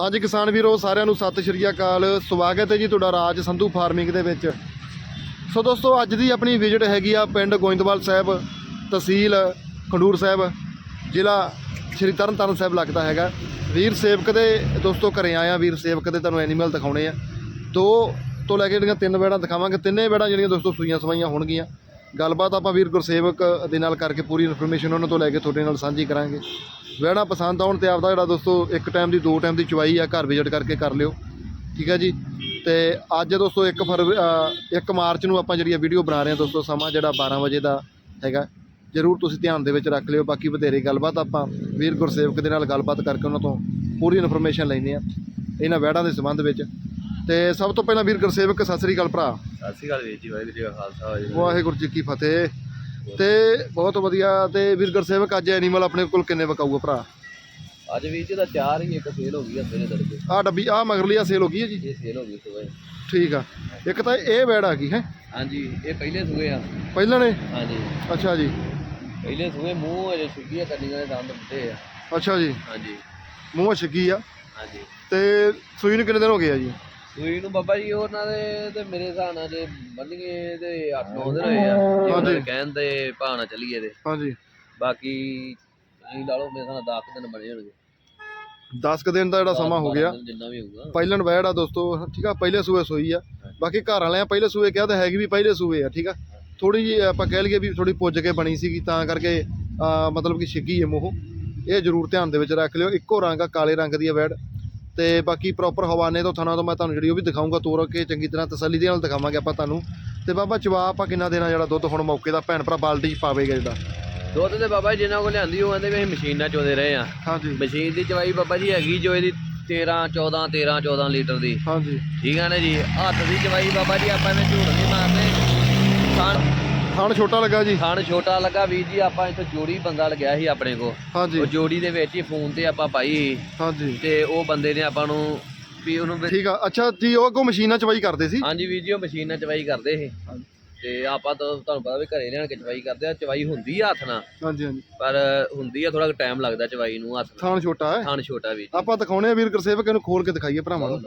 ਹਾਂਜੀ ਕਿਸਾਨ ਵੀਰੋ, ਸਾਰਿਆਂ ਨੂੰ ਸਤਿ ਸ਼੍ਰੀ ਅਕਾਲ। ਸਵਾਗਤ ਹੈ ਜੀ ਤੁਹਾਡਾ ਰਾਜ ਸੰਧੂ ਫਾਰਮਿੰਗ ਦੇ ਵਿੱਚ। ਸੋ ਦੋਸਤੋ, ਅੱਜ ਦੀ ਆਪਣੀ ਵਿਜ਼ਿਟ ਹੈਗੀ ਆ ਪਿੰਡ ਗੋਇੰਦਵਾਲ ਸਾਹਿਬ, ਤਹਿਸੀਲ ਖੰਡੂਰ ਸਾਹਿਬ, ਜ਼ਿਲ੍ਹਾ ਸ਼੍ਰੀ ਤਰਨਤਾਰਨ ਸਾਹਿਬ ਲੱਗਦਾ ਹੈਗਾ। ਵੀਰ ਸੇਵਕ ਦੇ, ਦੋਸਤੋ ਘਰੇ ਆਇਆ ਵੀਰ ਸੇਵਕ ਦੇ ਤੁਹਾਨੂੰ ਐਨੀਮਲ ਦਿਖਾਉਣੇ ਆ। ਦੋ ਤੋਂ ਲੈ ਕੇ ਜਿਹੜੀਆਂ ਤਿੰਨ ਵੇੜਾਂ ਦਿਖਾਵਾਂਗੇ, ਤਿੰਨੇ ਵੇੜਾਂ ਜਿਹੜੀਆਂ ਦੋਸਤੋ ਸੂਈਆਂ ਸਵਾਈਆਂ ਹੋਣਗੀਆਂ। ਗੱਲਬਾਤ ਆਪਾਂ ਵੀਰ ਗੁਰਸੇਵਕ ਦੇ ਨਾਲ ਕਰਕੇ ਪੂਰੀ ਇਨਫੋਰਮੇਸ਼ਨ ਉਹਨਾਂ ਤੋਂ ਲੈ ਕੇ ਤੁਹਾਡੇ ਨਾਲ ਸਾਂਝੀ ਕਰਾਂਗੇ। ਵੇੜਾਂ ਪਸੰਦ ਆਉਣ ਤੇ ਆਪਦਾ ਜਿਹੜਾ ਦੋਸਤੋ ਇੱਕ ਟਾਈਮ ਦੀ ਦੋ ਟਾਈਮ ਦੀ ਚੁਆਈ ਆ ਘਰ ਵਿਜ਼ਿਟ ਕਰਕੇ ਕਰ ਲਿਓ। ਠੀਕ ਹੈ ਜੀ? ਤੇ ਅੱਜ ਦੋਸਤੋ 1 ਫਰਵਰੀ 1 ਮਾਰਚ ਨੂੰ ਆਪਾਂ ਜਿਹੜੀ ਵੀਡੀਓ ਬਣਾ ਰਹੇ ਹਾਂ ਦੋਸਤੋ ਸਮਾਂ ਜਿਹੜਾ 12 ਵਜੇ ਦਾ ਹੈਗਾ। ਜਰੂਰ ਤੁਸੀਂ ਧਿਆਨ ਦੇ ਵਿੱਚ ਰੱਖ ਲਿਓ ਬਾਕੀ ਵਧੇਰੇ ਗੱਲਬਾਤ ਆਪਾਂ ਵੀਰ ਗੁਰਸੇਵਕ ਦੇ ਨਾਲ ਗੱਲਬਾਤ ਕਰਕੇ ਉਹਨਾਂ ਤੋਂ ਪੂਰੀ ਇਨਫੋਰਮੇਸ਼ਨ ਲੈਂਦੇ ਆ ਇਹਨਾਂ ਵੈੜਾਂ ਦੇ ਸੰਬੰਧ ਵਿੱਚ। ਤੇ ਸਭ ਤੋਂ ਪਹਿਲਾਂ ਵੀਰ ਗੁਰਸੇਵਕ ਸਤਿ ਸ੍ਰੀ ਅਕਾਲ ਭਰਾ। ਸਤਿ ਸ਼੍ਰੀ ਅਕਾਲ ਵੀਰ ਜੀ ਵਾਹਿਗੁਰੂ ਜੀ ਕਾ ਖਾਲਸਾ ਵਾਹਿਗੁਰੂ ਜੀ ਕੀ ਫਤਿਹ। ਤੇ ਬਹੁਤ ਵਧੀਆ ਤੇ ਵੀਰ ਗੁਰਸੇਵਕ ਅੱਜ ਐਨੀਮਲ ਆਪਣੇ ਕੋਲ ਕਿੰਨੇ ਵਕਾਊਗਾ ਭਰਾ। ਅੱਜ ਵੀਰ ਜੀ ਦਾ ਚਾਰ ਹੀ ਇੱਕ ਸੇਲ ਹੋ ਗਈ ਹੱਥੇ ਨੇ ਤੜਕੇ। ਆਹ ਡੱਬੀ ਆਹ ਮਗਰਲੀ ਆ ਸੇਲ ਹੋ ਗਈ ਹੈ ਜੀ? ਇਹ ਸੇਲ ਹੋ ਗਈ ਸਵੇਰ। ਠੀਕ ਆ। ਇੱਕ ਤਾਂ ਇਹ ਵੈੜ ਆ ਗਈ ਹੈ? ਹਾਂਜੀ ਇਹ ਪਹਿਲੇ ਸੂਏ ਆ। ਪਹਿਲਾਂ ਨੇ? ਹਾਂਜੀ। ਅੱਛਾ ਜੀ। ਪਹਿਲੇ ਸੂਏ ਮੂੰਹ ਅਜੇ ਸੁੱਕੀ ਆ ਕੰਨੀਆਂ ਦੇ ਦੰਦ ਉੱਤੇ ਆ। ਅੱਛਾ ਜੀ। ਹਾਂਜੀ। ਮੂੰਹ ਛੱਗੀ ਆ। ਹਾਂਜੀ। ਤੇ ਸੂਈ ਨੂੰ ਕਿੰਨੇ ਦਿਨ ਹੋ ਗਏ ਆ ਜੀ? ਸੂਈ ਨੂੰ ਬਾਬਾ ਜੀ ਉਹਨਾਂ ਦੇ ਤੇ ਮੇਰੇ ਹਿਸਾਬ ਨਾਲ ਜੇ ਬੰਨ੍ਹੀਏ ਤੇ 8-9 ਦਿਨ ਹੋਏ ਆ। ਜੇ ਉਹਨਾਂ ਦੇ ਕਹਿਣ ਤੇ ਭਾਣਾ ਚੱਲੀਏ ਤੇ। ਹਾਂਜੀ। ਬਾਕੀ ਤੁਸੀਂ ਲਾ ਲਓ ਮੇਰੇ ਹਿਸਾਬ ਨਾਲ 10 ਦਿਨ ਬਣੇ ਹੋਣਗੇ। 10 ਕੁ ਦਿਨ ਦਾ ਜਿਹੜਾ ਸਮਾਂ ਹੋ ਗਿਆ। ਜਿੰਨਾ ਵੀ ਹੋਊਗਾ। ਪਹਿਲਣ ਵੈੜ ਆ ਦੋਸਤੋ ਠੀਕ ਆ ਪਹਿਲੇ ਸੂਏ ਸੋਈ ਆ। ਬਾਕੀ ਘਰ ਵਾਲਿਆਂ ਪਹਿਲੇ ਸੂਏ ਕਿਹਾ ਤਾਂ ਹੈਗੀ ਵੀ ਪਹਿਲੇ ਸੂਏ ਆ ਠੀਕ ਆ। ਥੋੜੀ ਜੀ ਆਪਾਂ ਕਹਿ ਲਈਏ ਵੀ ਥੋੜੀ ਪੁੱਜ ਕੇ ਬਣੀ ਸੀਗੀ ਤਾਂ ਕਰਕੇ ਮਤਲਬ ਕਿ ਛਿੱਗੀ ਹੈ ਮੋਹ। ਇਹ ਜ਼ਰੂਰ ਧਿਆਨ ਦੇ ਵਿੱਚ ਰੱਖ ਲਿਓ। ਇੱਕੋ ਰੰਗ ਆ ਕਾਲੇ ਰੰਗ ਦੀ ਆ ਵੈੜ ਤੇ ਬਾਕੀ ਪ੍ਰੋਪਰ ਹਵਾਨੇ ਤੋਂ ਥਾਣਾ ਤੋਂ ਮੈਂ ਤੁਹਾਨੂੰ ਜਿਹੜੀ ਉਹ ਵੀ ਦਿਖਾਊਂਗਾ ਤੋਰ ਕੇ ਚੰਗੀ ਤਰ੍ਹਾਂ ਤਸੱਲੀ ਦੇ ਨਾਲ ਦਿਖਾਵਾਂਗੇ ਆਪਾਂ ਤੁਹਾਨੂੰ। ਤੇ ਬਾਬਾ ਚਵਾ ਆਪਾਂ ਕਿੰਨਾ ਦੇਣਾ ਜਿਹੜਾ ਦੁੱਧ ਹੁਣ ਮੌਕੇ ਦਾ ਭੈਣ ਭਰਾ ਬਾਲਟੀ 'ਚ ਪਾਵੇਗਾ ਜਿਹੜਾ। ਦੁੱਧ ਤੇ ਬਾਬਾ ਜੀ ਜਿਨ੍ਹਾਂ ਕੋਲ ਲਿਆਂਦੀ ਉਹ ਕਹਿੰਦੇ ਵੀ ਅਸੀਂ ਮਸ਼ੀਨ ਨਾਲ ਚੋਦੇ ਰਹੇ ਆ। ਹਾਂਜੀ। ਮਸ਼ੀਨ ਦੀ ਚਵਾਈ ਬਾਬਾ ਜੀ ਹੈਗੀ ਜੋ ਇਹਦੀ 13 14 13 14 ਲੀਟਰ ਦੀ। ਹਾਂਜੀ। ਠੀਕ ਆ ਨਾ ਜੀ? ਹੱਥ ਦੀ ਚਵਾਈ ਬਾਬਾ ਜੀ ਆਪਾਂ ਐਵੇਂ ਝੂਠ ਨਹੀਂ ਮਾਰਦੇ ਥਾਣ ਥਣ ਛੋਟਾ ਲੱਗਾ ਜੀ? ਥਾਣ ਛੋਟਾ ਲੱਗਾ ਵੀਰ ਜੀ ਆਪਾਂ ਇੱਥੇ ਜੋੜੀ ਬੰਦਾ ਲਗਿਆ ਸੀ ਆਪਣੇ ਕੋ ਹਾਂਜੀ। ਉਹ ਜੋੜੀ ਦੇ ਵਿੱਚ ਹੀ ਫੋਨ ਤੇ ਆਪਾਂ ਪਾਈ ਹਾਂਜੀ। ਤੇ ਉਹ ਬੰਦੇ ਨੇ ਆਪਾਂ ਨੂੰ ਵੀ ਉਹਨੂੰ ਠੀਕ ਆ। ਅੱਛਾ ਜੀ ਉਹ ਅੱਗੋਂ ਮਸ਼ੀਨਾਂ ਚਵਾਈ ਕਰਦੇ ਸੀ? ਹਾਂਜੀ ਵੀਰ ਜੀ ਉਹ ਮਸ਼ੀਨ ਚਵਾਈ ਕਰਦੇ ਸੀ। ਤੇ ਆਪਾਂ ਤਾਂ ਤੁਹਾਨੂੰ ਪਤਾ ਵੀ ਘਰੇ ਲਿਆਣ ਕੇ ਚਵਾਈ ਕਰਦੇ ਆ ਚਵਾਈ ਹੁੰਦੀ ਆ ਹੱਥ ਨਾਲ। ਹਾਂਜੀ ਹਾਂਜੀ। ਪਰ ਹੁੰਦੀ ਆ ਥੋੜਾ ਟਾਈਮ ਲੱਗਦਾ ਚਵਾਈ ਨੂੰ ਹੱਥ ਨਾਲ। ਥਣ ਛੋਟਾ ਹੈ। ਥਾਣ ਛੋਟਾ ਵੀ। ਆਪਾਂ ਦਿਖਾਉਣੇ ਆ ਵੀਰ ਗੁਰਸੇਵਕ ਇਹਨੂੰ ਖੋਲ ਕੇ ਦਿਖਾਈਏ ਭਰਾਵਾਂ ਨੂੰ।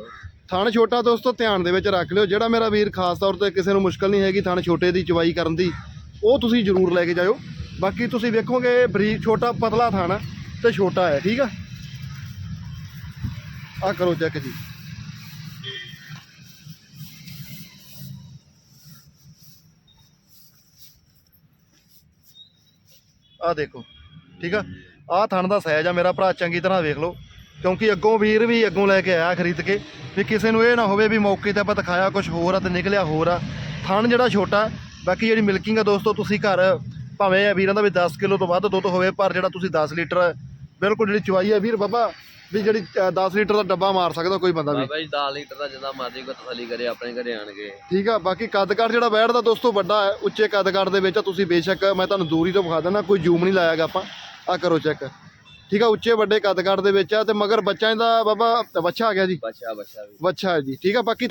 ਥਣ ਛੋਟਾ ਦੋਸਤੋ ਧਿਆਨ ਦੇ ਵਿੱਚ ਰੱਖ ਲਿਓ। ਜਿਹੜਾ ਮੇਰਾ ਵੀਰ ਖਾਸ ਤੌਰ ਤੇ ਕਿਸੇ ਨੂੰ ਮੁਸ਼ਕਲ ਨਹੀਂ ਹੈਗੀ ਥਣ ਛੋਟੇ ਦੀ ਚਵਾਈ ਕਰਨ ਦੀ ਉਹ ਤੁਸੀਂ ਜ਼ਰੂਰ ਲੈ ਕੇ ਜਾਇਓ। ਬਾਕੀ ਤੁਸੀਂ ਵੇਖੋਗੇ ਬਰੀਕ ਛੋਟਾ ਪਤਲਾ ਥਣ ਤੇ ਛੋਟਾ ਹੈ ਠੀਕ ਆ? ਆ ਕਰੋ ਚੈੱਕ ਜੀ। ਆਹ ਦੇਖੋ, ਠੀਕ ਆ? ਆਹ ਥਣ ਦਾ ਸਾਈਜ਼ ਆ ਮੇਰਾ ਭਰਾ, ਚੰਗੀ ਤਰ੍ਹਾਂ ਵੇਖ ਲਓ। ਕਿਉਂਕਿ ਅੱਗੋਂ ਵੀਰ ਵੀ ਅੱਗੋਂ ਲੈ ਕੇ ਆਇਆ ਖਰੀਦ ਕੇ, ਵੀ ਕਿਸੇ ਨੂੰ ਇਹ ਨਾ ਹੋਵੇ ਵੀ ਮੌਕੇ ਤੇ ਆਪਾਂ ਦਿਖਾਇਆ ਕੁਝ ਹੋਰ ਆ ਤੇ ਨਿਕਲਿਆ ਹੋਰ ਆ। ਥਣ ਜਿਹੜਾ ਛੋਟਾ, ਬਾਕੀ ਜਿਹੜੀ ਮਿਲਕਿੰਗ ਆ ਦੋਸਤੋ, ਤੁਸੀਂ ਘਰ ਭਾਵੇਂ ਇਹ ਵੀਰਾਂ ਦਾ ਵੀ 10 ਕਿਲੋ ਤੋਂ ਵੱਧ ਦੁੱਧ ਹੋਵੇ, ਪਰ ਜਿਹੜਾ ਤੁਸੀਂ 10 ਲੀਟਰ, ਬਿਲਕੁਲ ਜਿਹੜੀ ਚਵਾਈ ਆ, ਵੀਰ ਬਾਬਾ ਵੀ ਜਿਹੜੀ ਅ, 10 ਲੀਟਰ ਦਾ ਡੱਬਾ ਮਾਰ ਸਕਦਾ ਕੋਈ ਬੰਦਾ ਵੀ। ਬਾਬਾ ਜੀ 10 ਲੀਟਰ ਦਾ ਜਿੰਨਾ ਮਰਜ਼ੀ ਕੋ ਤਸੱਲੀ ਕਰੇ ਆਪਣੇ ਘਰੇ ਆਣਗੇ ਠੀਕ ਆ ਬਾਕੀ ਕੱਦ-ਕੱਦ ਜਿਹੜਾ ਬੈਠਦਾ ਦੋਸਤੋ ਵੱਡਾ ਹੈ ਉੱਚੇ ਕੱਦ-ਕੱਦ ਦੇ ਵਿੱਚ ਆ, ਤੁਸੀਂ ਬੇਸ਼ੱਕ ਮੈਂ ਤੁਹਾਨੂੰ ਦੂਰੀ ਤੋਂ ਵਿਖਾ ਦਿੰਦਾ ਕੋਈ ਜ਼ੂਮ ਨਹੀਂ ਲਾਇਆਗਾ ਆਪਾਂ। ਆ ਕਰੋ ਚੈੱਕ। ਠੀਕ ਆ ਉੱਚੇ ਵੱਡੇ ਕੱਦ-ਕੱਦ ਦੇ ਵਿੱਚ ਆ ਤੇ ਮਗਰ ਬੱਚਾ ਇਹਦਾ ਬਾਬਾ ਬੱਚਾ ਆ ਗਿਆ ਜੀ। ਬੱਚਾ ਬੱਚਾ ਵੀ। ਬੱਚਾ ਹੈ ਜੀ। ਠੀਕ ਆ ਬਾਕੀ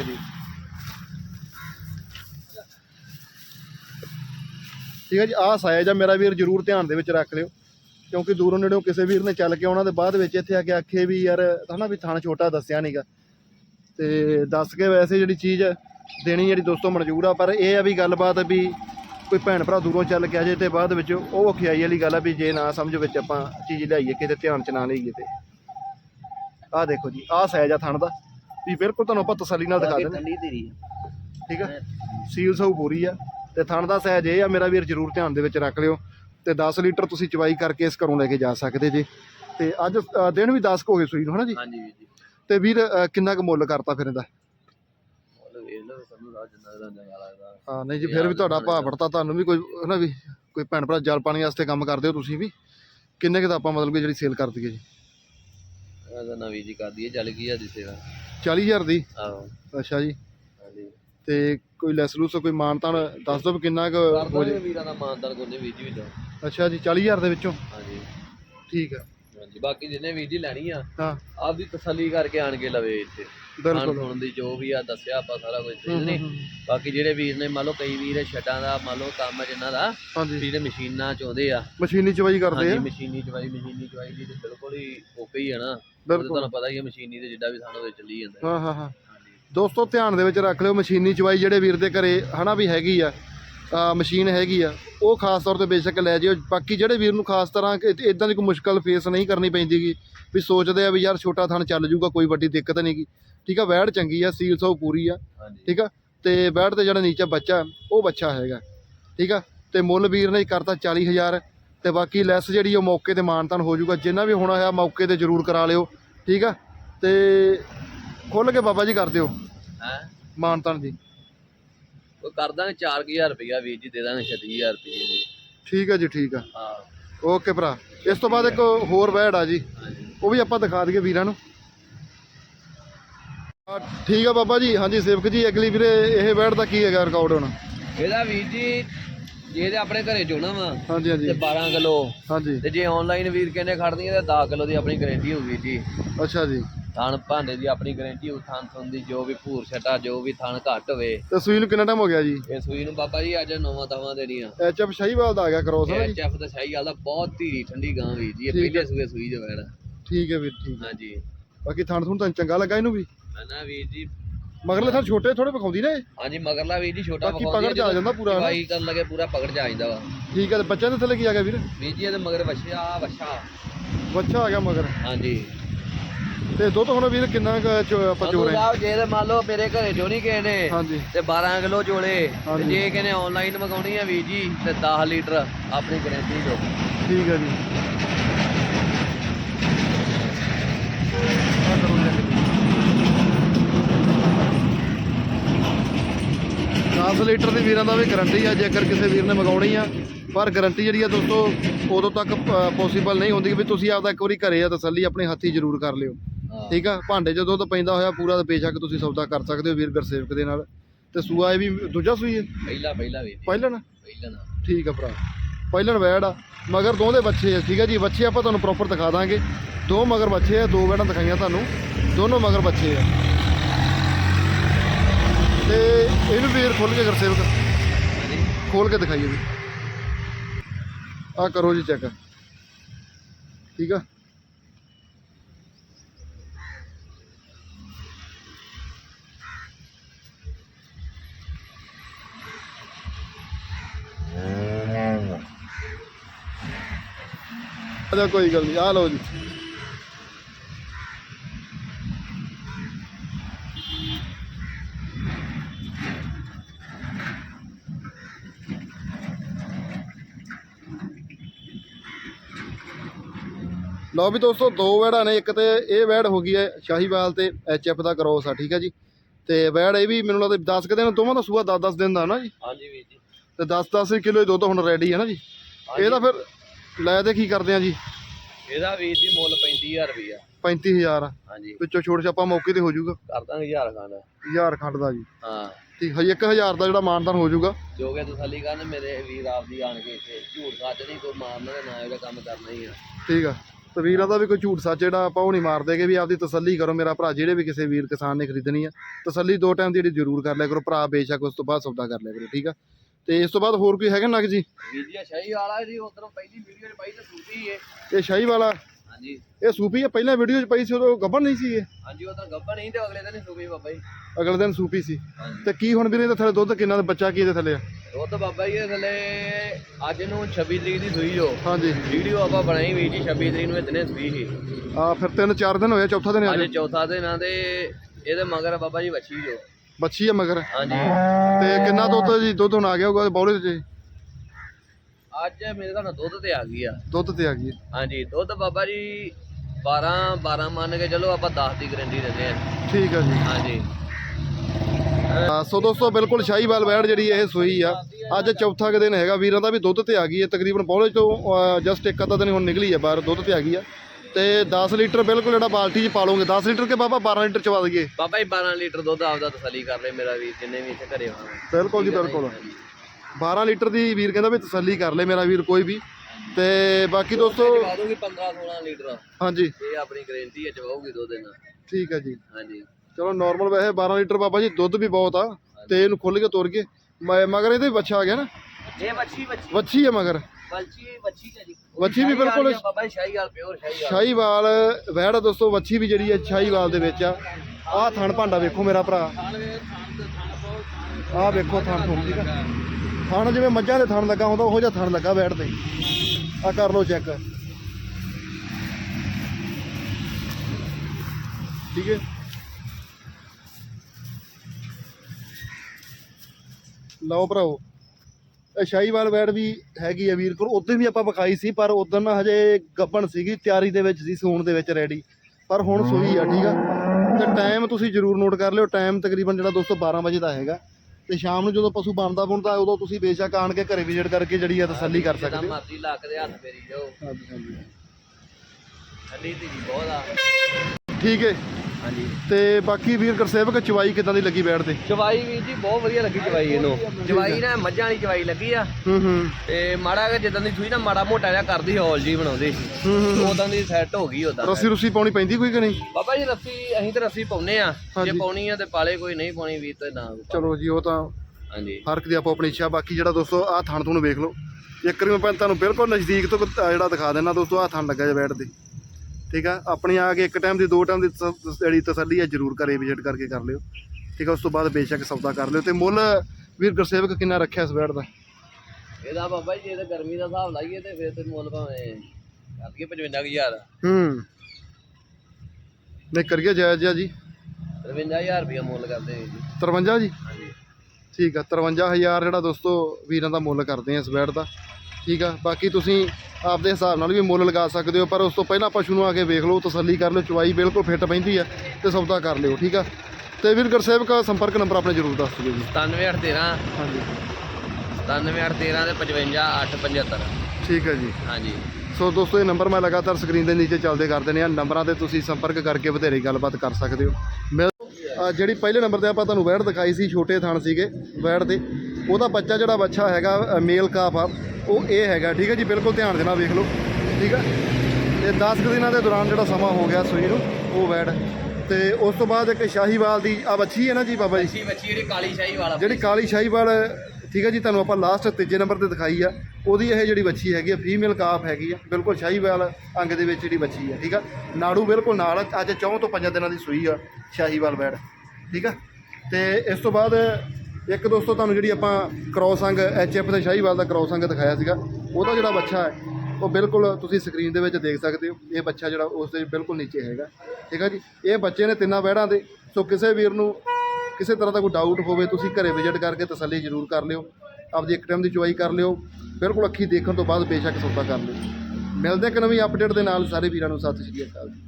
ਠੀਕ ਹੈ ਜੀ ਆਹ ਸਾਈਜ਼ ਆ ਮੇਰਾ ਵੀਰ ਜਰੂਰ ਧਿਆਨ ਦੇ ਵਿੱਚ ਰੱਖ ਲਿਓ। ਕਿਉਂਕਿ ਦੂਰੋਂ ਨੇੜਿਓਂ ਕਿਸੇ ਵੀਰ ਨੇ ਚੱਲ ਕੇ ਆਉਣਾ ਤੇ ਬਾਅਦ ਵਿੱਚ ਇੱਥੇ ਆ ਕੇ ਆਖੇ ਵੀ ਯਾਰ ਹਨਾ ਵੀ ਥਾਣਾ ਛੋਟਾ ਦੱਸਿਆ ਨਹੀਂਗਾ ਤੇ ਦੱਸ ਕੇ ਵੈਸੇ ਜਿਹੜੀ ਚੀਜ਼ ਦੇਣੀ ਜਿਹੜੀ ਦੋਸਤੋ ਮਨਜ਼ੂਰ ਆ ਪਰ ਇਹ ਆ ਵੀ ਗੱਲਬਾਤ ਵੀ ਕੋਈ ਭੈਣ ਭਰਾ ਦੂਰੋਂ ਚੱਲ ਕੇ ਆ ਜੇ ਤੇ ਬਾਅਦ ਵਿੱਚ ਉਹ ਖਿਆਈ ਵਾਲੀ ਗੱਲ ਆ ਵੀ ਜੇ ਨਾ ਸਮਝ ਵਿੱਚ ਆਪਾਂ ਚੀਜ਼ ਲਿਆਈਏ ਕਿਤੇ ਧਿਆਨ ਚ ਨਾ ਲਈਏ ਤੇ। ਆਹ ਦੇਖੋ ਜੀ ਆਹ ਸਾਈਜ਼ ਆ ਥਣ ਦਾ। ਵੀ ਬਿਲਕੁਲ ਤੁਹਾਨੂੰ ਆਪਾਂ ਤਸੱਲੀ ਨਾਲ ਦਿਖਾ ਦਿੰਦੇ। ਠੀਕ ਆ? ਸੀਲ ਸੌ ਪੂਰੀ ਆ। ਤੇ ਥਣ ਦਾ ਸਾਈਜ਼ ਇਹ ਆ ਮੇਰਾ ਵੀਰ ਜਰੂਰ ਧਿਆਨ ਦੇ ਵਿੱਚ ਰੱਖ ਲਿਓ। ਤੇ 10 ਲੀਟਰ ਤੁਸੀਂ ਚਵਾਈ ਕਰਕੇ ਇਸ ਘਰੋਂ ਲੈ ਕੇ ਜਾ ਸਕਦੇ ਜੇ। ਤੇ ਅੱਜ ਅ, ਦਿਨ ਵੀ 10 ਕੁ ਹੋ ਗਏ ਸੂਈ ਨੂੰ ਹਨਾ ਜੀ? ਹਾਂਜੀ ਵੀਰ ਜੀ। ਤੇ ਵੀਰ ਅ, ਕਿੰਨਾ ਕੁ ਮੁੱਲ ਕਰਤਾ ਫਿਰ ਇਹਦਾ? ਉਹ ਵੇਖ ਲਓ ਸਾਨੂੰ ਰਾਹ ਜਿੰਨਾ ਦਾ ਚੰਗਾ ਲੱਗਦਾ ਹਾਂ ਨਹੀਂ ਜੀ ਫਿਰ ਵੀ ਤੁਹਾਡਾ ਭਾਅ ਫੜਤਾ ਤੁਹਾਨੂੰ ਵੀ ਕੋਈ ਹਨਾ ਵੀ ਕੋਈ ਭੈਣ ਭਰਾ ਜਲ ਪਾਣੀ ਵਾਸਤੇ ਕੰਮ ਕਰਦੇ ਹੋ ਤੁਸੀਂ ਵੀ? ਕਿੰਨੇ ਕੁ ਦਾ ਆਪਾਂ ਮਤਲਬ ਕਿ ਜਿਹੜੀ ਸੇਲ ਕਰ ਦਈਏ ਜੀ? ਇਹਦਾ ਨਵੀਂ ਜੀ ਕਰਦੀ ਹੈ ਚੱਲ ਗਈ ਆ ਦੀ ਸੇਵਾ 40000 ਦੀ? ਆਹੋ। ਅੱਛਾ ਜੀ। ਹਾਂਜੀ। ਤੇ ਕੋਈ ਲੈਸ ਲੂਸ ਕੋਈ ਮਾਨਤਾਨ ਦੱਸ ਦਿਓ ਵੀ ਕਿੰਨਾ ਕੁ ਹੋ ਜੇ। ਵੀਰਾਂ ਦਾ ਮਾਨਦਾਰ ਕੋਨੇ ਵੀਰ ਜੀ ਵੀ ਦੋ ਅੱਛਾ ਜੀ 40000 ਦੇ ਵਿੱਚੋਂ? ਹਾਂਜੀ। ਠੀਕ ਆ। ਹਾਂਜੀ ਬਾਕੀ ਜਿਹਨੇ ਵੀਰ ਜੀ ਲੈਣੀ ਆ ਹਾਂ। ਆਪਦੀ ਤਸੱਲੀ ਕਰਕੇ ਆਣ ਕੇ ਲਵੇ ਇੱਥੇ। ਬਿਲਕੁਲ। ਖੁਣ ਦੀ ਜੋ ਵੀ ਆ ਦੱਸਿਆ ਆਪਾਂ ਸਾਰਾ ਕੁਝ ਹੂੰ, ਹੂੰ। ਬਾਕੀ ਜਿਹੜੇ ਵੀਰ ਨੇ ਮੰਨ ਲਓ ਕਈ ਵੀਰ ਛੱਡਾਂ ਦਾ ਮੰਨ ਲਓ ਕੰਮ ਜਿਨ੍ਹਾਂ ਦਾ ਜਿਹੜੇ ਮਸ਼ੀਨਾਂ ਚਾਹੁੰਦੇ ਆ। ਮਸ਼ੀਨੀ ਚਵਾਈ ਕਰਦੇ ਆ। ਮਸ਼ੀਨੀ ਚਵਾਈ ਮਸ਼ੀਨੀ ਚਵਾਈ ਦੀ ਤੇ ਬਿਲਕੁਲ ਹੀ ਓਕੇ ਹੀ ਆ ਨਾ। ਤੁਹਾਨੂੰ ਪਤਾ ਹੀ ਹੈ ਮਸ਼ੀਨੀ ਤੇ ਜਿੱਡਾ ਵੀ ਸਾਨੂੰ ਉਹਦੇ ਚੱਲੀ ਜਾਂਦਾ। ਹਾਂ ਹਾਂ ਹਾਂ। ਦੋਸਤੋ ਧਿਆਨ ਦੇ ਵਿੱਚ ਰੱਖ ਲਿਓ ਮਸ਼ੀਨੀ ਚਵਾਈ ਜਿਹੜੇ ਵੀਰ ਦੇ ਘਰੇ ਹਨਾ ਵੀ ਹੈਗੀ ਆ ਮਸ਼ੀਨ ਹੈਗੀ ਆ ਉਹ ਖਾਸ ਤੌਰ ਤੇ ਬੇਸ਼ੱਕ ਲੈ ਜਿਓ। ਬਾਕੀ ਜਿਹੜੇ ਵੀਰ ਨੂੰ ਖਾਸ ਤਰ੍ਹਾਂ ਇਦਾਂ ਦੀ ਕੋਈ ਮੁਸ਼ਕਲ ਫੇਸ ਨਹੀਂ ਕਰਨੀ ਪੈਂਦੀਗੀ ਵੀ ਸੋਚਦੇ ਆ ਵੀ ਯਾਰ ਛੋਟਾ ਥਣ ਚੱਲ ਜੂਗਾ ਕੋਈ ਵੱਡੀ ਦਿੱਕਤ ਨਹੀਂਗੀ ਠੀਕ ਆ ਵੈੜ ਚੰਗੀ ਆ ਸੀਲ ਸੌ ਪੂਰੀ ਆ। ਠੀਕ ਆ ਤੇ ਵੈੜ ਤੇ ਜਿਹੜਾ ਨੀਚੇ ਬੱਚਾ ਉਹ ਬੱਚਾ ਹੈਗਾ। ਠੀਕ ਆ ਤੇ ਮੁੱਲ ਵੀਰ ਨੇ ਕਰਤਾ 40000 ਤੇ ਬਾਕੀ ਲੈਸ ਜਿਹੜੀ ਉਹ ਮੌਕੇ ਤੇ ਮਾਨਤਾਨ ਹੋ ਜਾਊਗਾ ਜਿੰਨਾ ਵੀ ਹੋਣਾ ਹੋਇਆ ਮੌਕੇ ਤੇ ਜ਼ਰੂਰ ਕਰਾ ਲਿਓ। ਠੀਕ ਆ ਤੇ ਖੁੱਲ ਕੇ ਬਾਬਾ ਜੀ ਕਰ ਦਿਓ। ਹੈ? ਮਾਨਤਾਨ ਜੀ ਕਰ ਦਾਂਗੇ 4000 ਰੁਪਇਆ ਵੀਰ ਜੀ ਦੇ ਦਾਂਗੇ 36000 ਰੁਪਏ ਜੀ। ਠੀਕ ਆ ਜੀ ਠੀਕ ਆ ਹਾਂ। ਓਕੇ ਭਰਾ। ਇਸ ਤੋਂ ਬਾਅਦ ਇੱਕ ਹੋਰ ਵੈੜ ਆ ਜੀ। ਉਹ ਵੀ ਆਪਾਂ ਦਿਖਾ ਦਈਏ ਵੀਰਾਂ ਨੂੰ। ਆ, ਠੀਕ ਆ ਬਾਬਾ ਜੀ। ਹਾਂਜੀ ਸੇਵਕ ਜੀ ਅਗਲੀ ਵੀਰੇ ਇਹ ਵੈੜ ਦਾ ਕੀ ਹੈਗਾ ਰਿਕਾਰਡ ਹੁਣ? ਇਹਦਾ ਵੀਰ ਜੀ ਜੇ ਤੇ ਆਪਣੇ ਘਰੇ ਚੋਣਾ ਵਾ ਹਾਂਜੀ ਤੇ ਹਾਂਜੀ 12 ਕਿਲੋ। ਹਾਂਜੀ। ਤੇ ਜੇ ਆਨਲਾਈਨ ਵੀਰ ਕਹਿੰਦੇ ਖੜਦੀ ਤੇ 10 ਕਿਲੋ ਦੀ ਆਪਣੀ ਗਾਰੰਟੀ ਹੋਊਗੀ ਜੀ। ਅੱਛਾ ਜੀ। ਥਣ ਭਾਂਡੇ ਦੀ ਆਪਣੀ ਗਾਰੰਟੀ ਹੋਊ ਥਣ ਥਣ ਦੀ ਜੋ ਵੀ ਭੂਰ ਛਟਾ ਜੋ ਵੀ ਥਣ ਘੱਟ ਹੋਵੇ। ਤੇ ਸੂਈ ਨੂੰ ਕਿੰਨਾ ਟਾਈਮ ਹੋ ਗਿਆ ਜੀ? ਇਹ ਸੂਈ ਨੂੰ ਬਾਬਾ ਜੀ ਅੱਜ ਨੌਵਾਂ ਦਵਾਂ ਦੇਣੀਆਂ ਐਚ ਐਫ ਸ਼ਾਹੀਵਾਲ ਦਾ ਆ ਗਿਆ ਕਰੋਸ ਹੈ ਜੀ? ਐਚਐਫ ਦਾ ਸ਼ਾਹੀ ਵਾਲਾ ਬਹੁਤ ਧੀਰੀ ਠੰਡੀ ਗਾਂ ਵੀਰ ਜੀ ਇਹ ਪਹਿਲੇ ਸੂਏ ਸੂਈ ਜੋ ਵੈੜਾ ਠੀਕ ਹੈ ਵੀਰ ਠੀਕ ਹੈ। ਹਾਂਜੀ। ਬਾਕੀ ਥਣ ਥੁਣ ਤਾਂ ਚੰਗਾ ਲੱਗਾ ਇਹਨੂੰ ਵੀ? ਹਨਾ ਵੀਰ ਜੀ। ਮਗਰਲੇ ਥਣ ਛੋਟੇ ਥੋੜੇ ਵਿਖਾਉਂਦੀ ਨੇ। ਹਾਂਜੀ ਮਗਰਲਾ ਵੀਰ ਜੀ ਛੋਟਾ ਬਾਕੀ ਵਿਖਾਉਂਦੀ ਪਕੜ 'ਚ ਆ ਜਾਂਦਾ ਪੂਰਾ? ਵਾਈ ਕਰਨ ਲੱਗੇ ਪੂਰਾ ਪਕੜ ਜਾ ਜਾਂਦਾ ਵਾ। ਠੀਕ ਹੈ ਤੇ ਬੱਚਿਆਂ ਦੇ ਥੱਲੇ ਕੀ ਆ ਗਿਆ ਵੀਰ? ਵੀਰ ਜੀ ਇਹਦੇ ਮਗਰ ਵਛਿਆ ਵਛਾ। ਬੱਚਾ ਆ ਗਿਆ ਮਗਰ। ਹਾਂਜੀ। ਤੇ ਦੁੱਧ ਹੁਣ ਵੀਰ ਕਿੰਨਾ ਕੁ ਚੋ- ਆਪਾਂ ਸੰਧੂ ਚੋਰੇ ਸਾਹਿਬ ਜੇ ਤੇ ਮੰਨ ਲਓ ਮੇਰੇ ਘਰੇ ਜੋ ਨਹੀਂ ਗਏ ਨੇ ਹਾਂਜੀ ਤੇ 12 ਕਿਲੋ ਚੋਲੇ ਤੇ ਹਾਂਜੀ। ਜੇ ਕਹਿੰਦੇ ਆਨਲਾਈਨ ਮੰਗਾਉਣੀ ਆ ਵੀਰ ਜੀ ਤੇ 10 ਲੀਟਰ ਆਪਣੀ ਗਾਰੰਟੀ ਦੋ ਠੀਕ ਹੈ ਜੀ ਆਹ ਕਰੋ check ਜੀ। 10 ਲੀਟਰ ਦੀ ਵੀਰਾਂ ਦਾ ਵੀ ਗਾਰੰਟੀ ਆ ਜੇਕਰ ਕਿਸੇ ਵੀਰ ਨੇ ਮੰਗਾਉਣੀ ਆ ਪਰ ਗਾਰੰਟੀ ਜਿਹੜੀ ਆ ਦੋਸਤੋ ਉਦੋਂ ਤੱਕ ਪੋਸੀਬਲ ਨਹੀਂ ਹੁੰਦੀ ਵੀ ਤੁਸੀਂ ਆਪਦਾ ਇੱਕ ਵਾਰੀ ਘਰੇ ਆ ਤਸੱਲੀ ਆਪਣੇ ਹੱਥੀ ਜ਼ਰੂਰ ਕਰ ਲਿਓ। ਠੀਕ ਆ? ਭਾਂਡੇ 'ਚ ਦੁੱਧ ਪੈਂਦਾ ਹੋਇਆ ਪੂਰਾ ਤਾਂ ਬੇਸ਼ੱਕ ਤੁਸੀਂ ਸੌਦਾ ਕਰ ਸਕਦੇ ਹੋ ਵੀਰ ਗੁਰਸੇਵਕ ਦੇ ਨਾਲ। ਤੇ ਸੂਆ ਇਹ ਵੀ ਦੂਜਾ ਸੂਈ ਹੈ? ਪਹਿਲਾ ਪਹਿਲਾ ਪਹਿਲਣ? ਪਹਿਲਾ ਨਾ ਠੀਕ ਆ ਭਰਾ। ਪਹਿਲਣ ਵੈੜ ਆ। ਮਗਰ ਦੋ ਦੇ ਬੱਚੇ ਆ ਠੀਕ ਆ ਜੀ? ਬੱਚੇ ਆਪਾਂ ਤੁਹਾਨੂੰ ਪ੍ਰੋਪਰ ਦਿਖਾ ਦਾਂਗੇ। ਦੋ ਮਗਰ ਬੱਚੇ ਆ ਦੋ ਵੈੜਾਂ ਦਿਖਾਈਆਂ ਤੁਹਾਨੂੰ। ਦੋਨੋਂ ਮਗਰ ਬੱਚੇ ਆ। ਤੇ ਇਹਨੂੰ ਵੀਰ ਖੋਲ ਕੇ ਗੁਰਸੇਵਕ। ਖੋਲ ਕੇ ਦਿਖਾਈਏ ਜੀ ਆ ਕਰੋ ਜੀ ਚੈੱਕ ਠੀਕ ਆ? ਅਜਾ ਕੋਈ ਗੱਲ ਨਹੀਂ ਆ ਲਓ ਜੀ। ਲਓ ਵੀ ਦੋਸਤੋ, ਦੋ ਵੈੜਾਂ ਨੇ, ਇੱਕ ਤੇ ਇਹ ਵੈੜ ਹੋ ਗਈ ਹੈ ਸ਼ਾਹੀਵਾਲ ਤੇ ਐਚਐਫ ਦਾ ਕ੍ਰੋਸ ਆ, ਠੀਕ ਹੈ ਜੀ। ਤੇ ਵੈੜ ਇਹ ਵੀ ਮੈਨੂੰ ਲੱਗਦਾ 10 ਕੁ ਦਿਨ, ਦੋਵਾਂ ਦਾ ਸੂਆ 10-10 ਦਿਨ ਦਾ, ਨਾ ਜੀ? ਹਾਂਜੀ ਵੀਰ ਜੀ। ਤੇ 10-10 ਕਿਲੋ ਦੁੱਧ ਹੁਣ ਰੈਡੀ ਹੈ ਨਾ ਜੀ। ਇਹਦਾ ਫਿਰ ਲੈ ਤੇ ਕੀ ਕਰਦੇ ਆ ਜੀ? ਇਹਦਾ ਵੀਰ ਜੀ ਮੁੱਲ 35000 ਰੁਪਇਆ 35000 ਆ ਹਾਂਜੀ। ਵਿੱਚੋਂ ਛੋੜ ਛਾਪਾ ਮੌਕੇ ਤੇ ਹੋ ਜਾਊਗਾ। ਕਰ ਦਾਂਗੇ ਹਜ਼ਾਰ ਖਾਣਾ 1000 ਖੰਡ ਦਾ ਜੀ। ਹਾਂ। ਠੀਕ ਹੈ 1000 ਦਾ ਜਿਹੜਾ ਮਾਨਦਾਨ ਹੋ ਜਾਊਗਾ। ਜੋ ਕਿ ਤਸੱਲੀ ਕਰਨ ਮੇਰੇ ਵੀਰ ਆਪਦੀ ਆਣ ਕੇ ਇੱਥੇ ਝੂਠ ਸੱਚ ਨਹੀਂ ਕੋਈ ਮਾਰਨਾ ਨਾ ਇਹਦਾ ਕੰਮ ਕਰਨਾ ਹੀ ਆ। ਠੀਕ ਆ। ਤੇ ਵੀਰਾਂ ਦਾ ਵੀ ਕੋਈ ਝੂਠ ਸੱਚ ਜਿਹੜਾ ਆਪਾਂ ਉਹ ਨਹੀਂ ਮਾਰਦੇਗੇ ਵੀ ਆਪਦੀ ਤਸੱਲੀ ਕਰੋ ਮੇਰਾ ਭਰਾ ਜਿਹੜੇ ਵੀ ਕਿਸੇ ਵੀਰ ਕਿਸਾਨ ਨੇ ਖਰੀਦਣੀ ਆ। ਤਸੱਲੀ ਦੋ ਟਾਈਮ ਦੀ ਜਿਹੜੀ ਜ਼ਰੂਰ ਕਰ ਲਿਆ ਕਰੋ ਭਰਾ ਬੇਸ਼ੱਕ ਉਸ ਤੋਂ ਬਾਅਦ ਸੌਦਾ ਕਰ ਲਿਆ ਕਰੋ ਠੀਕ ਆ? ਤੇ ਇਸ ਤੋਂ ਬਾਅਦ ਹੋਰ ਕੋਈ ਹੈਗਾ ਨਗ ਜੀ? ਆਹ ਸ਼ਾਹੀ ਵਾਲਾ ਜੀ ਉਧਰੋਂ ਪਹਿਲੀ ਵੀਡੀਓ ਚ ਪਾਈ ਤਾਂ ਸੂਪੀ ਏ ਇਹ। ਸ਼ਾਹੀ ਵਾਲਾ? ਹਾਂਜੀ। ਇਹ ਸੂਪੀ ਆ ਪਹਿਲਾਂ ਵੀਡੀਓ 'ਚ ਪਈ ਸੀ ਉਦੋਂ ਗੱਭਣ ਨਹੀਂ ਸੀ ਇਹ? ਹਾਂਜੀ ਤਾਂ ਗੱਬਾ ਨਹੀਂ ਤੇ ਅਗਲੇ ਦਿਨ ਸੂਪੀ ਬਾਬਾ ਜੀ। ਅਗਲੇ ਦਿਨ ਸੂਪੀ ਸੀ। ਹਾਂਜੀ। ਤੇ ਕੀ ਹੁਣ ਵੀਰੇ ਇਹਦੇ ਥੱਲੇ ਦੁੱਧ ਕਿੰਨਾ ਦਾ ਬੱਚਾ ਕੀ ਇਹਦੇ ਥੱਲੇ ਆ? ਤਾਂ ਬਾਬਾ ਜੀ ਦੇ ਥੱਲੇ ਅੱਜ ਨੂੰ 26 ਤਰੀਕ ਦੀ ਸੂਈ ਜੋ ਹਾਂਜੀ। ਵੀਡੀਓ ਆਪਾਂ ਬਣਾਈ ਵੀਰ ਜੀ 26 ਤਰੀਕ ਨੂੰ ਇਤਨੇ ਸੂਈ ਸੀ। ਆ ਫਿਰ ਤਿੰਨ ਚਾਰ ਦਿਨ ਹੋਏ ਚੌਥਾ ਦਿਨ ਅੱਜ ਚੌਥਾ ਦਿਨ ਆ ਤੇ ਇਹਦੇ ਮਗਰ ਬਾਬਾ ਜੀ ਵੱਛੀ ਜੋ। ਬੱਚੀ ਆ ਮਗਰ। ਹਾਂਜੀ। ਤੇ ਕਿੰਨਾ ਦੁੱਧ ਜੀ? ਦੁੱਧ ਹੁਣ ਆ ਗਿਆ ਹੋਊਗਾ ਬੌਲੇ 'ਚ ਅੱਜ ਮੇਰੇ ਘਰ ਦੁੱਧ ਤੇ ਆ ਗਈ ਆ। ਦੁੱਧ ਤੇ ਆ ਗਈ। ਹਾਂਜੀ ਦੁੱਧ ਬਾਬਾ ਜੀ 12 12 ਮੰਨ ਕੇ ਚਲੋ ਆਪਾਂ 10 ਦੀ ਗਰੰਟੀ ਦਿੰਦੇ ਆ। ਠੀਕ ਆ ਜੀ। ਹਾਂਜੀ। ਹਾਂ, ਸੋ ਦੋਸਤੋ ਬਿਲਕੁਲ ਸ਼ਾਹੀਵਾਲ ਵੈੜ ਜਿਹੜੀ ਇਹ ਸੂਈ ਆ। ਅੱਜ ਚੌਥਾ ਕੁ ਦਿਨ ਹੈਗਾ ਵੀਰਾਂ ਦਾ ਵੀ ਦੁੱਧ ਤੇ ਆ ਗਈ ਹੈ ਤਕਰੀਬਨ ਬੌਲੇ ਤੋਂ ਜਸਟ ਇੱਕ ਅੱਧਾ ਦਿਨ ਹੁਣ ਨਿਕਲੀ ਹੈ ਬਾਹਰ ਦੁੱਧ ਤੇ ਆ ਗਈ ਆ। ਤੇ 10 ਲੀਟਰ ਬਿਲਕੁਲ ਜਿਹੜਾ ਬਾਲਟੀ 'ਚ ਪਾ ਲਓਗੇ 10 ਲੀਟਰ ਕੇ ਬਾਬਾ 12 ਲੀਟਰ ਚਵਾ ਦਈਏ? ਬਾਬਾ ਜੀ 12 ਲੀਟਰ ਦੁੱਧ ਆਪਦਾ ਤਸੱਲੀ ਕਰ ਲੈ ਮੇਰਾ ਵੀਰ ਜਿੰਨੇ ਵੀ ਇੱਥੇ ਘਰੇ ਆਉਣ ਬਿਲਕੁਲ ਜੀ ਬਿਲਕੁਲ। 12 ਲੀਟਰ ਦੀ ਵੀਰ ਕਹਿੰਦਾ ਵੀ ਤਸੱਲੀ ਕਰ ਲੈ ਮੇਰਾ ਵੀਰ ਕੋਈ ਵੀ। ਤੇ ਬਾਕੀ ਦੋਸਤੋ ਚਵਾ ਦੂਗੀ 15 16 ਲੀਟਰ। ਹਾਂਜੀ। ਇਹ ਆਪਣੀ ਗਰੰਟੀ ਹੈ ਚਵਾਉਗੀ ਦੋ। ਦਿਨ ਠੀਕ ਹੈ ਜੀ। ਹਾਂਜੀ। ਚਲੋ ਨਾਰਮਲ ਵੈਸੇ 12 ਲੀਟਰ ਬਾਬਾ ਜੀ ਦੁੱਧ ਵੀ ਬਹੁਤ ਆ ਤੇ ਇਹਨੂੰ ਖੁੱਲ ਕੇ ਤੋਰ ਕੇ ਮ- ਮਗਰ ਇਹਦੇ ਬੱਚਾ ਆ ਗਿਆ ਨਾ? ਇਹ ਬੱਚੀ ਬੱਚੀ ਵੱਛੀ ਹੈ ਮਗਰ। ਹੈ ਜੀ ਵੱਛੀ ਵੀ ਬਿਲਕੁਲ- ਬਾਬਾ ਸ਼ਾਹੀਵਾਲ ਪਿਓਰ ਸ਼ਾਹੀਵਾਲ। ਸ਼ਾਹੀਵਾਲ ਵਹਿੜ ਆ ਦੋਸਤੋ ਵੱਛੀ ਵੀ ਜਿਹੜੀ ਹੈ ਸ਼ਾਹੀਵਾਲ ਦੇ ਵਿੱਚ ਆ। ਆਹ ਥਣ ਭਾਂਡਾ ਵੇਖੋ ਮੇਰਾ ਭਰਾ। ਆਹ ਵੇਖੋ ਥਣ ਤੋਂ ਠੀਕ ਆ? ਥਣ ਜਿਵੇਂ ਮੱਝਾਂ ਦੇ ਥਣ ਲੱਗਾ ਹੁੰਦਾ ਉਹੋ ਜਿਹਾ ਥਣ ਲੱਗਾ ਵਹਿੜ ਤੇ। ਆ ਕਰ ਲਓ ਚੈੱਕ। ਠੀਕ ਹੈ? ਲਓ ਭਰਾਓ ਸ਼ਾਹੀਵਾਲ ਵੈੜ ਵੀ ਹੈਗੀ ਆ ਵੀਰ ਕੋਲ ਉਦੋਂ ਵੀ ਆਪਾਂ ਵਿਖਾਈ ਸੀ ਪਰ ਉਦੋਂ ਨਾ ਹਜੇ ਗੱਬਣ ਸੀਗੀ ਤਿਆਰੀ ਦੇ ਵਿੱਚ ਸੀ ਸੂਣ ਦੇ ਵਿੱਚ ਰੈਡੀ ਪਰ ਹੁਣ ਸੂਈ ਆ ਠੀਕ ਆ? ਤੇ ਟਾਈਮ ਤੁਸੀਂ ਜ਼ਰੂਰ ਨੋਟ ਕਰ ਲਿਓ ਟਾਈਮ ਤਕਰੀਬਨ ਜਿਹੜਾ ਦੋਸਤੋ 12 ਵਜੇ ਦਾ ਹੈਗਾ। ਤੇ ਸ਼ਾਮ ਨੂੰ ਜਦੋਂ ਪਸ਼ੂ ਬਣਦਾ ਬੁਣਦਾ ਉਦੋਂ ਤੁਸੀਂ ਬੇਸ਼ੱਕ ਆਣ ਕੇ ਘਰੇ ਵਿਜ਼ਿਟ ਕਰਕੇ ਜਿਹੜੀ ਆ ਤਸੱਲੀ ਕਰ ਸਕਦੇ ਹੋ। ਮਰਜ਼ੀ ਲੱਕ ਦੇ ਹੱਥ ਫੇਰੀ ਜਾਓ। ਹਾਂਜੀ ਹਾਂਜੀ। ਠੰਡੀ ਧੀ ਬਹੁਤ ਆ। ਠੀਕ ਹੈ ਹਾਂਜੀ। ਤੇ ਬਾਕੀ ਵੀਰ ਗੁਰਸੇਵਕ ਚਵਾਈ ਕਿਦਾਂ ਦੀ ਲੱਗੀ ਬੈਠ ਤੇ? ਚਵਾਈ ਵੀ ਜੀ ਬਹੁਤ ਵਧੀਆ ਲੱਗੀ ਚਵਾਈ ਇਹਨੂੰ। ਚਵਾਈ ਨਾ ਮੱਝਾਂ ਵਾਲੀ ਚਵਾਈ ਲੱਗੀ ਆ। ਹੂੰ ਹੂੰ। ਤੇ ਮਾੜਾ ਜਿਹਾ ਜਿੱਦਾਂ ਦੀ ਸੂਈ ਨਾ ਮਾੜਾ ਮੋਟਾ ਜਿਹਾ ਕਰਦੀ ਹੌਲ ਜੀ ਬਣਾਉਂਦੀ ਸੀ। ਹੂੰ ਹੂੰ ਉਦੋਂ ਦੀ ਸੈੱਟ ਹੋ ਗਈ ਉਦਾਂ। ਰੱਸੀ ਰੁੱਸੀ ਪਾਉਣੀ ਪੈਂਦੀ ਕੋਈ ਕਿ ਨਹੀਂ? ਬਾਬਾ ਜੀ ਰੱਸੀ ਅਸੀਂ ਤਾਂ ਰੱਸੀ ਪਾਉਨੇ ਆ। ਜੇ। ਪਾਉਣੀ ਆ ਤੇ ਪਾਲੇ ਕੋਈ ਨਹੀਂ ਪਾਉਣੀ ਵੀ ਤੇ ਨਾ। ਚਲੋ ਜੀ ਉਹ ਤਾਂ ਹਾਂਜੀ। ਹਰ ਇੱਕ ਦੀ ਆਪੋ ਆਪਣੀ ਇੱਛਾ। ਬਾਕੀ ਜਿਹੜਾ ਦੋਸਤੋ ਆਹ ਥਣ ਤੁਹਾਨੂੰ ਵੇਖ ਲਓ। ਇੱਕ ਵਾਰੀ ਮੈਂ ਤੁਹਾਨੂੰ ਬਿਲਕੁਲ ਨਜ਼ਦੀਕ ਤੋਂ ਜਿਹੜਾ ਦਿਖਾ ਦਿੰਦਾ ਦੋਸਤੋ ਆਹ ਥਣ ਲੱਗਾ ਜਿਹਾ ਬੈਠ ਠੀਕ ਆ? ਆਪਣੀ ਆ ਕੇ ਇੱਕ ਟਾਈਮ ਦੀ ਦੋ ਟਾਈਮ ਦੀ ਤਸ- ਜਿਹੜੀ ਤਸੱਲੀ ਹੈ ਜ਼ਰੂਰ ਘਰੇ ਵਿਜ਼ਿਟ ਕਰਕੇ ਕਰ ਲਿਓ। ਠੀਕ ਆ? ਉਸ ਤੋਂ ਬਾਅਦ ਬੇਸ਼ੱਕ ਸੌਦਾ ਕਰ ਲਿਓ। ਤੇ ਮੁੱਲ ਵੀਰ ਗੁਰਸੇਵਕ ਕਿੰਨਾ ਰੱਖਿਆ ਇਸ ਬੈਠ ਦਾ? ਇਹਦਾ ਬਾਬਾ ਜੀ ਜੇ ਤੇ ਗਰਮੀ ਦਾ ਹਿਸਾਬ ਲਾਈਏ ਤੇ ਫਿਰ ਤੇ ਮੁੱਲ ਭਾਵੇਂ ਕਰ ਦਈਏ 55000 ਹੂੰ। ਨਹੀਂ ਕਰੀਏ ਜਾਇਜ਼ ਜਿਹਾ ਜੀ। 53000 ਰੁਪਇਆ ਮੁੱਲ ਕਰਦੇ ਜੀ। 53 ਜੀ? ਹਾਂਜੀ। ਠੀਕ ਆ 53000 ਜਿਹੜਾ ਦੋਸਤੋ ਵੀਰਾਂ ਦਾ ਮੁੱਲ ਕਰਦੇ ਆ ਇਸ ਬੈਡ ਦਾ। ਠੀਕ ਆ ਬਾਕੀ ਤੁਸੀਂ ਆਪਦੇ ਹਿਸਾਬ ਨਾਲ ਵੀ ਮੁੱਲ ਲਗਾ ਸਕਦੇ ਹੋ ਪਰ ਉਸ ਤੋਂ ਪਹਿਲਾਂ ਪਸ਼ੂ ਨੂੰ ਆ ਕੇ ਵੇਖ ਲਓ ਤਸੱਲੀ ਕਰ ਲਿਓ ਚਵਾਈ ਬਿਲਕੁਲ ਫਿੱਟ ਪੈਂਦੀ ਆ ਤੇ ਸੌਦਾ ਕਰ ਲਿਓ ਠੀਕ ਆ। ਤੇ ਵੀਰ ਗੁਰਸੇਵਕ ਸੰਪਰਕ ਨੰਬਰ ਆਪਣੇ ਜ਼ਰੂਰ ਦੱਸ ਦਿਓ ਜੀ। 97813 ਹਾਂਜੀ। 97813 ਤੇ 55875 ਠੀਕ ਹੈ ਜੀ। ਹਾਂਜੀ। ਸੋ ਦੋਸਤੋ ਇਹ ਨੰਬਰ ਮੈਂ ਲਗਾਤਾਰ ਸਕਰੀਨ ਦੇ ਨੀਚੇ ਚੱਲਦੇ ਕਰ ਦਿੰਦੇ ਆ ਨੰਬਰਾਂ ਤੇ ਤੁਸੀਂ ਸੰਪਰਕ ਕਰਕੇ ਵਧੇਰੇ ਗੱਲਬਾਤ ਕਰ ਸਕਦੇ ਹੋ। ਮਿਲ ਅਹ ਜਿਹੜੀ ਪਹਿਲੇ ਨੰਬਰ ਤੇ ਆਪਾਂ ਤੁਹਾਨੂੰ ਵੈੜ ਦਿਖਾਈ ਸੀ ਛੋਟੇ ਥਣ ਸੀਗੇ ਵੈੜ ਦੇ ਉਹਦਾ ਬੱਚਾ ਜਿਹੜਾ ਬੱਚਾ ਹੈਗਾ ਮੇਲ ਕਾਫ ਆ। ਉਹ ਇਹ ਹੈਗਾ ਠੀਕ ਹੈ ਜੀ ਬਿਲਕੁਲ ਧਿਆਨ ਦੇ ਨਾਲ ਵੇਖ ਲਓ ਠੀਕ ਆ ਤੇ 10 ਕੁ ਦਿਨਾਂ ਦੇ ਦੌਰਾਨ ਜਿਹੜਾ ਸਮਾਂ ਹੋ ਗਿਆ ਸੂਈ ਨੂੰ ਉਹ ਵੈੜ। ਤੇ ਉਸ ਤੋਂ ਬਾਅਦ ਇੱਕ ਸ਼ਾਹੀਵਾਲ ਦੀ ਆ ਬੱਚੀ ਹੈ ਨਾ ਜੀ ਬਾਬਾ ਜੀ? ਬੱਚੀ ਜਿਹੜੀ ਕਾਲੀ ਸ਼ਾਹੀ ਵਾਲਾ ਜਿਹੜੀ ਕਾਲੀ ਸ਼ਾਹੀਵਾਲ ਠੀਕ ਹੈ ਜੀ ਤੁਹਾਨੂੰ ਆਪਾਂ ਲਾਸਟ ਤੀਜੇ ਨੰਬਰ ਤੇ ਦਿਖਾਈ ਆ। ਉਹਦੀ ਇਹ ਜਿਹੜੀ ਬੱਚੀ ਹੈਗੀ ਆ ਫੀਮੇਲ ਕਾਫ ਹੈਗੀ ਆ ਬਿਲਕੁਲ ਸ਼ਾਹੀਵਾਲ ਅੰਗ ਦੇ ਵਿੱਚ ਜਿਹੜੀ ਬੱਚੀ ਆ ਠੀਕ ਆ। ਨਾੜੂ ਬਿਲਕੁਲ ਨਾਲ। ਅੱਜ 4 ਤੋਂ 5 ਦਿਨਾਂ ਦੀ ਸੂਈ ਆ ਸ਼ਾਹੀਵਾਲ ਬੈੜ ਠੀਕ ਆ। ਤੇ ਇਸ ਤੋਂ ਬਾਅਦ ਇੱਕ ਦੋਸਤੋ, ਤੁਹਾਨੂੰ ਜਿਹੜੀ ਆਪਾਂ ਕ੍ਰੋਸ ਅੰਗ ਐਚਐਫ ਤੇ ਸ਼ਾਹੀਵਾਲ ਦਾ ਕ੍ਰੋਸ ਦਿਖਾਇਆ ਸੀਗਾ, ਉਹਦਾ ਜਿਹੜਾ ਬੱਚਾ ਹੈ, ਉਹ ਬਿਲਕੁਲ ਤੁਸੀਂ ਸਕਰੀਨ ਦੇ ਵਿੱਚ ਦੇਖ ਸਕਦੇ ਹੋ। ਇਹ ਬੱਚਾ ਜਿਹੜਾ, ਉਸ ਦੇ ਬਿਲਕੁਲ ਨੀਚੇ ਹੈਗਾ। ਠੀਕ ਹੈ ਜੀ? ਇਹ ਬੱਚੇ ਨੇ ਤਿੰਨਾਂ ਬੈੜਾਂ ਦੇ। ਸੋ ਕਿਸੇ ਵੀਰ ਨੂੰ ਕਿਸੇ ਤਰ੍ਹਾਂ ਦਾ ਕੋਈ ਡਾਊਟ ਹੋਵੇ, ਤੁਸੀਂ ਘਰੇ ਵਿਜ਼ਿਟ ਕਰਕੇ ਤਸੱਲੀ ਜ਼ਰੂਰ ਕਰ ਲਿਓ। ਆਪਦੀ ਇੱਕ ਟਾਈਮ ਦੀ ਚੁਆਈ ਕਰ ਲਿਓ। ਬਿਲਕੁਲ ਅੱਖੀ ਦੇਖਣ ਤੋਂ ਬਾਅਦ ਬੇਸ਼ੱਕ ਸੌਦਾ ਕਰ ਲਿਓ। ਮਿਲਦੇ ਇੱਕ ਨਵੀਂ ਅਪਡੇਟ ਦੇ ਨਾਲ। ਸਾਰੇ ਵੀਰਾਂ ਨੂੰ ਸਤਿ ਸ਼੍ਰੀ ਅਕਾਲ ਜੀ।